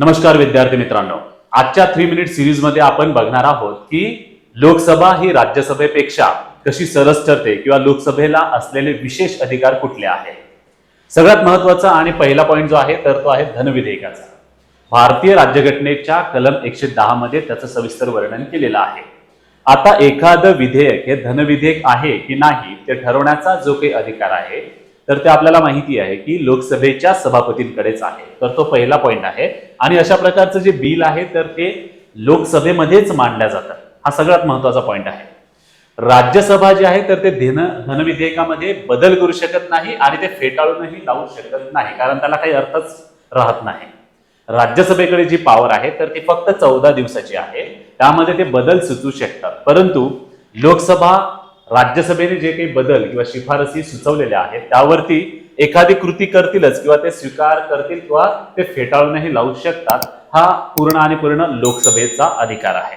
नमस्कार विद्यार्थी मित्रांनो. आजच्या थ्री मिनिट सिरीजमध्ये आपण बघणार आहोत की लोकसभा ही राज्यसभेपेक्षा कशी सरस ठरते किंवा लोकसभेला असलेले विशेष अधिकार कुठले आहेत? सगळ्यात महत्त्वाचा आणि पहिला पॉईंट जो आहे तर तो आहे धनविधेयकाचा. भारतीय राज्यघटनेच्या कलम एकशे दहा मध्ये त्याचं सविस्तर वर्णन केलेलं आहे. आता एखादं विधेयक हे धनविधेयक आहे की नाही ते ठरवण्याचा जो काही अधिकार आहे तर ते आपल्याला माहिती आहे की लोकसभेच्या सभापतींकडेच आहे. तर तो पहिला पॉईंट आहे. आणि अशा प्रकारचं जे बिल आहे तर ते लोकसभेमध्येच मांडल्या जातात. हा सगळ्यात महत्त्वाचा पॉईंट आहे. राज्यसभा जी आहे तर ते धन धनविधेयकामध्ये बदल करू शकत नाही आणि ते फेटाळूनही लावू शकत नाही. कारण त्याला काही अर्थच राहत नाही. राज्यसभेकडे जी पॉवर आहे तर ती फक्त चौदा दिवसाची आहे. त्यामध्ये ते बदल सुचू शकतात. परंतु लोकसभा राज्यसभेने जे काही बदल किंवा शिफारसी सुचवलेल्या आहेत त्यावरती एखादी कृती करतीलच किंवा ते स्वीकार करतील किंवा ते फेटाळूनही लावू शकतात हा पूर्ण आणि पूर्ण लोकसभेचा अधिकार आहे.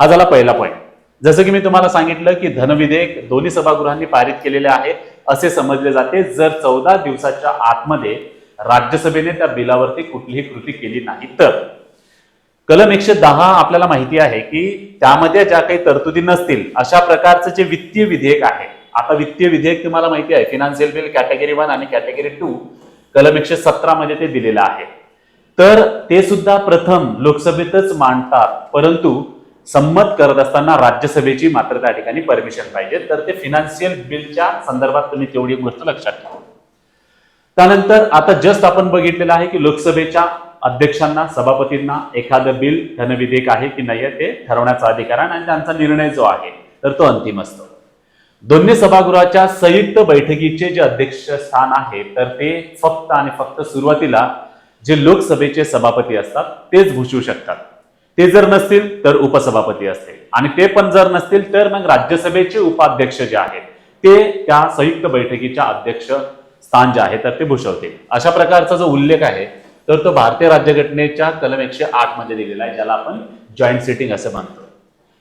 हा झाला पहिला पॉईंट जसं की मी तुम्हाला सांगितलं की धनविधेयक दोन्ही सभागृहांनी पारित केलेले आहे असे समजले जाते जर चौदा दिवसाच्या आतमध्ये राज्यसभेने त्या बिलावरती कुठलीही कृती केली नाही तर. कलम एकशे दहा आपल्याला माहिती आहे की त्यामध्ये ज्या काही तरतुदी नसतील अशा प्रकारचं जे वित्तीय विधेयक आहे आता वित्तीय विधेयक तुम्हाला माहिती आहे फिनान्शियल बिल कॅटेगरी वन आणि कॅटेगरी टू कलम एकशे सतरा मध्ये ते दिलेलं आहे. तर ते सुद्धा प्रथम लोकसभेतच मांडतात परंतु संमत करत असताना राज्यसभेची मात्र त्या ठिकाणी परमिशन पाहिजे. तर ते फिनान्शियल बिलच्या संदर्भात तुम्ही तेवढी गोष्ट लक्षात ठेवा. त्यानंतर आता जस्ट आपण बघितलेलं आहे की लोकसभेच्या अध्यक्षांना सभापतींना एखादं बिल धनविधेयक आहे की नाही ते ठरवण्याचा अधिकार आहे आणि त्यांचा निर्णय जो आहे तर तो अंतिम असतो. दोन्ही सभागृहाच्या संयुक्त बैठकीचे जे अध्यक्ष स्थान आहे तर ते फक्त आणि फक्त सुरुवातीला जे लोकसभेचे सभापती असतात तेच भूषवू शकतात. ते जर नसतील तर उपसभापती असतील. आणि ते पण जर नसतील तर मग राज्यसभेचे उपाध्यक्ष जे आहेत ते त्या संयुक्त बैठकीच्या अध्यक्ष स्थान जे आहे तर ते भूषवतील. अशा प्रकारचा जो उल्लेख आहे तर तो भारतीय राज्यघटनेच्या कलम एकशे आठमध्ये दिलेला आहे ज्याला आपण जॉईंट सिटिंग असं म्हणतो.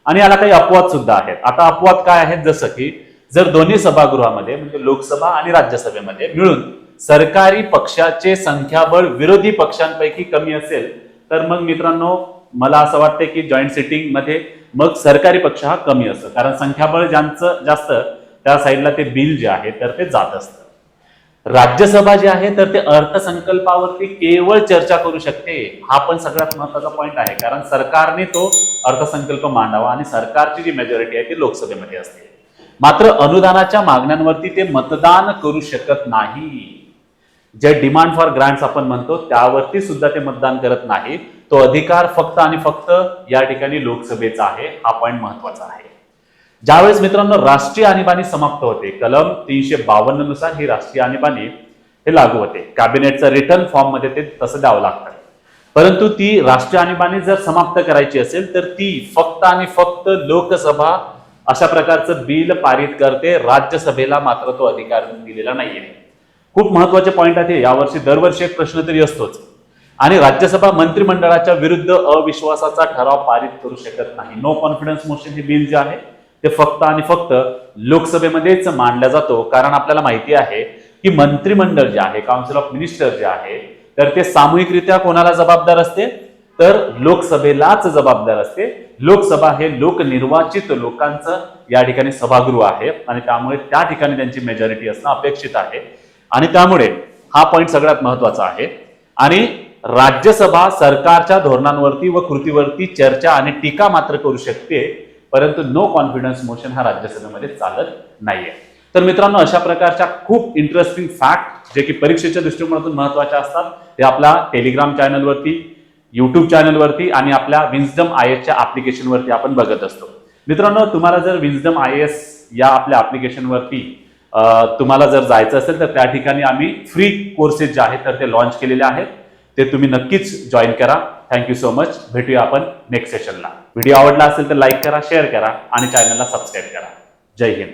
आणि याला काही अपवाद सुद्धा आहेत. आता अपवाद काय आहेत? जसं की जर दोन्ही सभागृहामध्ये म्हणजे लोकसभा आणि राज्यसभेमध्ये मिळून सरकारी पक्षाचे संख्याबळ विरोधी पक्षांपैकी कमी असेल तर मग मित्रांनो मला असं वाटतं की जॉईंट सिटिंगमध्ये मग सरकारी पक्ष हा कमी असतो. कारण संख्याबळ ज्यांचं जास्त त्या साईडला ते बिल जे आहे तर ते जात असतं. राज्यसभा जी आहे तर ते अर्थसंकल्पावरती केवळ चर्चा करू शकते. हा पण सगळ्यात महत्त्वाचा पॉईंट आहे. कारण सरकारने तो अर्थसंकल्प मांडावा आणि सरकारची जी मेजॉरिटी आहे ती लोकसभेमध्ये असते. मात्र अनुदानाच्या मागण्यांवरती ते मतदान करू शकत नाही. जे डिमांड फॉर ग्रांट्स आपण म्हणतो त्यावरती सुद्धा ते मतदान करत नाही तो अधिकार फक्त आणि फक्त या ठिकाणी लोकसभेचा आहे. हा पॉईंट महत्त्वाचा आहे. ज्यावेळेस मित्रांनो राष्ट्रीय आणीबाणी समाप्त होते कलम तीनशे बावन्ननुसार ही राष्ट्रीय आणीबाणी हे लागू होते. कॅबिनेटचं रिटर्न फॉर्ममध्ये ते तसं द्यावं लागतं. परंतु ती राष्ट्रीय आणीबाणी जर समाप्त करायची असेल तर ती फक्त आणि फक्त लोकसभा अशा प्रकारचं बिल पारित करते राज्यसभेला मात्र तो अधिकार दिलेला नाहीये. खूप महत्त्वाचे पॉईंट आहे यावर्षी दरवर्षी एक प्रश्न तरी असतोच. आणि राज्यसभा मंत्रिमंडळाच्या विरुद्ध अविश्वासाचा ठराव पारित करू शकत नाही. नो कॉन्फिडन्स मोशन हे बिल जे आहे ते फक्त आणि फक्त लोकसभेमध्येच मांडला जातो. कारण आपल्याला माहिती आहे की मंत्रिमंडळ जे आहे काउन्सिल ऑफ मिनिस्टर जे आहे तर ते सामूहिकरित्या कोणाला जबाबदार असते? तर लोकसभेलाच जबाबदार असते. लोकसभा हे लोकनिर्वाचित लोकांचं या ठिकाणी सभागृह आहे आणि त्यामुळे त्या ठिकाणी त्यांची मेजॉरिटी असणं अपेक्षित आहे. आणि त्यामुळे हा पॉईंट सगळ्यात महत्त्वाचा आहे. आणि राज्यसभा सरकारच्या धोरणांवरती व कृतीवरती चर्चा आणि टीका मात्र करू शकते परंतु नो कॉन्फिडन्स मोशन हा राज्यसभेमध्ये चालत नाहीये. तर मित्रांनो अशा प्रकारच्या खूप इंटरेस्टिंग फॅक्ट जे की परीक्षेच्या दृष्टिकोनातून महत्त्वाच्या असतात ते आपल्या टेलिग्राम चॅनलवरती युट्यूब चॅनलवरती आणि आपल्या विन्सडम आय एसच्या ऍप्लिकेशनवरती आपण बघत असतो. मित्रांनो तुम्हाला जर विन्सडम आय एस या आपल्या ऍप्लिकेशनवरती तुम्हाला जर जायचं असेल तर त्या ठिकाणी आम्ही फ्री कोर्सेस जे आहेत तर ते लॉन्च केलेले आहेत. ते तुम्ही नक्कीच जॉईन करा. थँक्यू सो मच भेटूया आपण नेक्स्ट सेशनला व्हिडिओ आवडला असेल तर लाईक करा शेअर करा आणि चॅनलला सबस्क्राईब करा. जय हिंद.